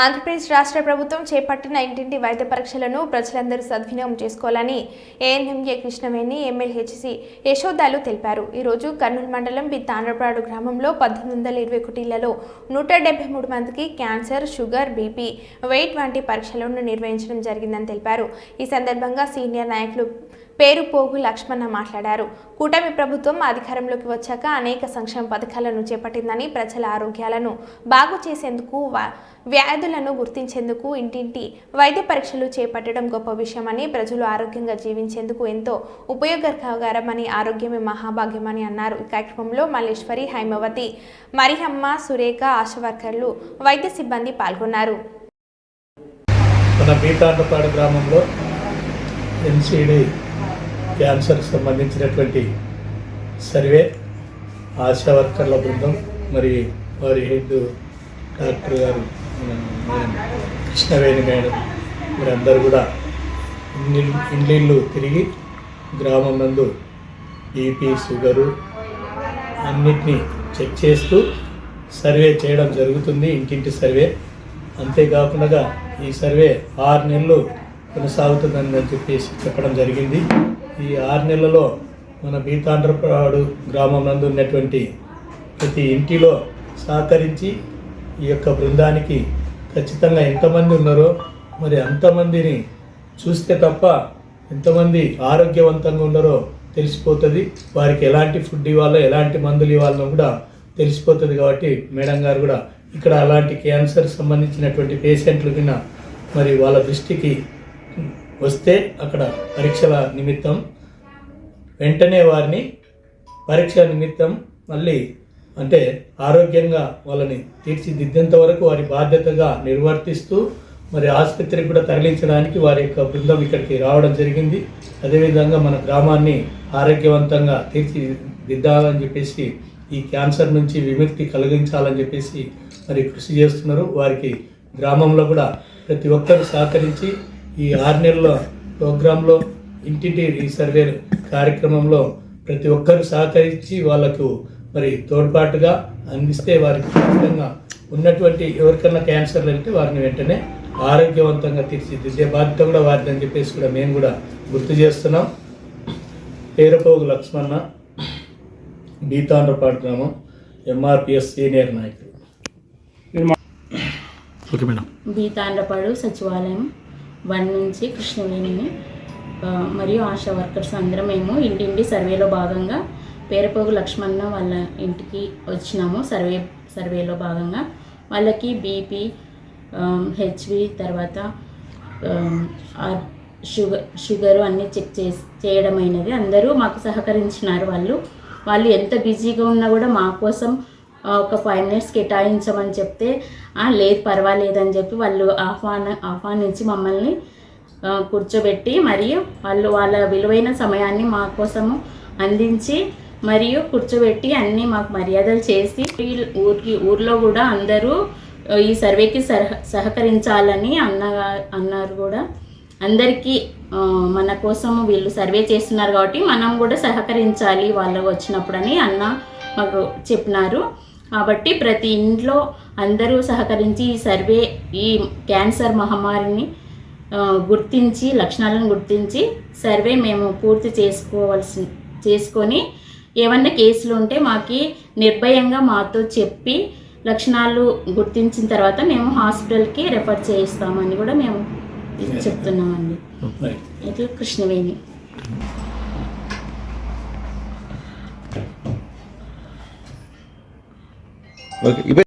ఆంధ్రప్రదేశ్ రాష్ట్ర ప్రభుత్వం చేపట్టిన ఇంటింటి వైద్య పరీక్షలను ప్రజలందరూ సద్వినియోగం చేసుకోవాలని ఏఎన్ఎంఏ కృష్ణవేణి ఎమ్మెల్యేహెచ్సి యశోదాలు తెలిపారు. ఈరోజు కర్నూలు మండలం బి తాండ్రపాడు గ్రామంలో పద్దెనిమిది వందల ఇరవై ఒకటిలలో నూట డెబ్బై మూడు మందికి క్యాన్సర్ షుగర్ బీపీ వెయిట్ వంటి పరీక్షలను నిర్వహించడం జరిగిందని తెలిపారు. ఈ సందర్భంగా సీనియర్ నాయకులు పేరు పోగు లక్ష్మణ మాట్లాడారు. కూటమి ప్రభుత్వం అధికారంలోకి వచ్చాక అనేక సంక్షేమ పథకాలను చేపట్టిందని ప్రజల ఆరోగ్యాలను బాగు చేసేందుకు వ్యాధులను గుర్తించేందుకు ఇంటింటి వైద్య పరీక్షలు చేపట్టడం గొప్ప విషయమని ప్రజలు ఆరోగ్యంగా జీవించేందుకు ఎంతో ఉపయోగకరమని ఆరోగ్యమే మహాభాగ్యమని అన్నారు. ఈ కార్యక్రమంలో మల్లేశ్వరి హైమవతి మరిహమ్మ సురేఖ ఆశ వర్కర్లు వైద్య సిబ్బంది పాల్గొన్నారు. మన బీతాండపాడు గ్రామంలో ఎన్సిడి క్యాన్సర్కి సంబంధించినటువంటి సర్వే ఆశా వర్కర్ల బృందం మరి వారి హెడ్ డాక్టర్ గారు కృష్ణవేణి మేడం మీరందరూ కూడా ఇన్ని ఇండ్లు తిరిగి గ్రామం నందు బీపీ షుగరు అన్నిటినీ చెక్ చేస్తూ సర్వే చేయడం జరుగుతుంది ఇంటింటి సర్వే. అంతేకాకుండా ఈ సర్వే ఆరు నెలలు కొనసాగుతుందని చెప్పేసి చెప్పడం జరిగింది. ఈ ఆరు నెలల్లో మన బీతాండ్రపాడు గ్రామం నందు ఉన్నటువంటి ప్రతి ఇంటిలో సహకరించి ఈ యొక్క బృందానికి ఖచ్చితంగా ఎంతమంది ఉన్నారో మరి అంతమందిని చూస్తే తప్ప ఎంతమంది ఆరోగ్యవంతంగా ఉన్నారో తెలిసిపోతుంది. వారికి ఎలాంటి ఫుడ్ ఇవ్వాలో ఎలాంటి మందులు ఇవ్వాలనో కూడా తెలిసిపోతుంది కాబట్టి మేడం గారు కూడా ఇక్కడ అలాంటి క్యాన్సర్ సంబంధించినటువంటి పేషెంట్లు కింద మరి వాళ్ళ దృష్టికి వస్తే అక్కడ పరీక్షల నిమిత్తం వెంటనే వారిని పరీక్ష నిమిత్తం మళ్ళీ అంటే ఆరోగ్యంగా వాళ్ళని తీర్చిదిద్దేంత వరకు వారి బాధ్యతగా నిర్వర్తిస్తూ మరి ఆసుపత్రికి కూడా తరలించడానికి వారి యొక్క బృందం ఇక్కడికి రావడం జరిగింది. అదేవిధంగా మన గ్రామాన్ని ఆరోగ్యవంతంగా తీర్చిదిద్దాలని చెప్పేసి ఈ క్యాన్సర్ నుంచి విముక్తి కలిగించాలని చెప్పేసి మరి కృషి చేస్తున్నారు. వారికి గ్రామంలో కూడా ప్రతి ఒక్కరు సహకరించి ఈ ఆరు నెలల ప్రోగ్రాంలో ఇంటింటి ఈ సర్వే కార్యక్రమంలో ప్రతి ఒక్కరు సహకరించి వాళ్ళకు మరి తోడ్పాటుగా అందిస్తే వారికి ఖచ్చితంగా ఉన్నటువంటి ఎవరికన్నా క్యాన్సర్లు అంటే వారిని వెంటనే ఆరోగ్యవంతంగా తీర్చిదిద్దే బాధ్యత కూడా వారిది అని చెప్పేసి కూడా మేము కూడా గుర్తు చేస్తున్నాం. పేరపోగు లక్ష్మణ బీతాండ్రపాడు గ్రామం ఎంఆర్పిఎస్ సీనియర్ నాయకుడు ఓకే మేడం. బీతాండ్రపాడు సచివాలయం. వన్ నుంచి కృష్ణవేణిని మరియు ఆశా వర్కర్స్ అందరం మేము ఇంటింటి సర్వేలో భాగంగా పేరపోగు లక్ష్మణ వాళ్ళ ఇంటికి వచ్చినాము సర్వే సర్వేలో భాగంగా. వాళ్ళకి బీపీ హెచ్వి తర్వాత ఆ, షుగర్ షుగరు అన్నీ చెక్ చేసి చేయడం అయినది అందరూ మాకు సహకరించినారు వాళ్ళు. వాళ్ళు ఎంత బిజీగా ఉన్నా కూడా మా కోసం ఒక ఫైవ్ మినిట్స్ కేటాయించమని చెప్తే లేదు పర్వాలేదని చెప్పి వాళ్ళు ఆహ్వాన ఆహ్వానించి మమ్మల్ని కూర్చోబెట్టి మరియు వాళ్ళు వాళ్ళ విలువైన సమయాన్ని మా కోసము అందించి మరియు కూర్చోబెట్టి అన్నీ మాకు మర్యాదలు చేసి ఊరికి ఊర్లో కూడా అందరూ ఈ సర్వేకి సహ సహకరించాలని అన్న అన్నారు కూడా. అందరికీ మన కోసం వీళ్ళు సర్వే చేస్తున్నారు కాబట్టి మనం కూడా సహకరించాలి వాళ్ళు వచ్చినప్పుడని అన్న మాకు చెప్పినారు. కాబట్టి ప్రతి ఇంట్లో అందరూ సహకరించి ఈ సర్వే ఈ క్యాన్సర్ మహమ్మారిని గుర్తించి లక్షణాలను గుర్తించి సర్వే మేము పూర్తి చేసుకోవాల్సి చేసుకొని ఏమన్నా కేసులు ఉంటే మాకి నిర్భయంగా మాతో చెప్పి లక్షణాలు గుర్తించిన తర్వాత మేము హాస్పిటల్కి రెఫర్ చేయిస్తామని కూడా మేము చెప్తున్నామండి. ఇట్లా కృష్ణవేణి? ఓకే ఇప్పుడు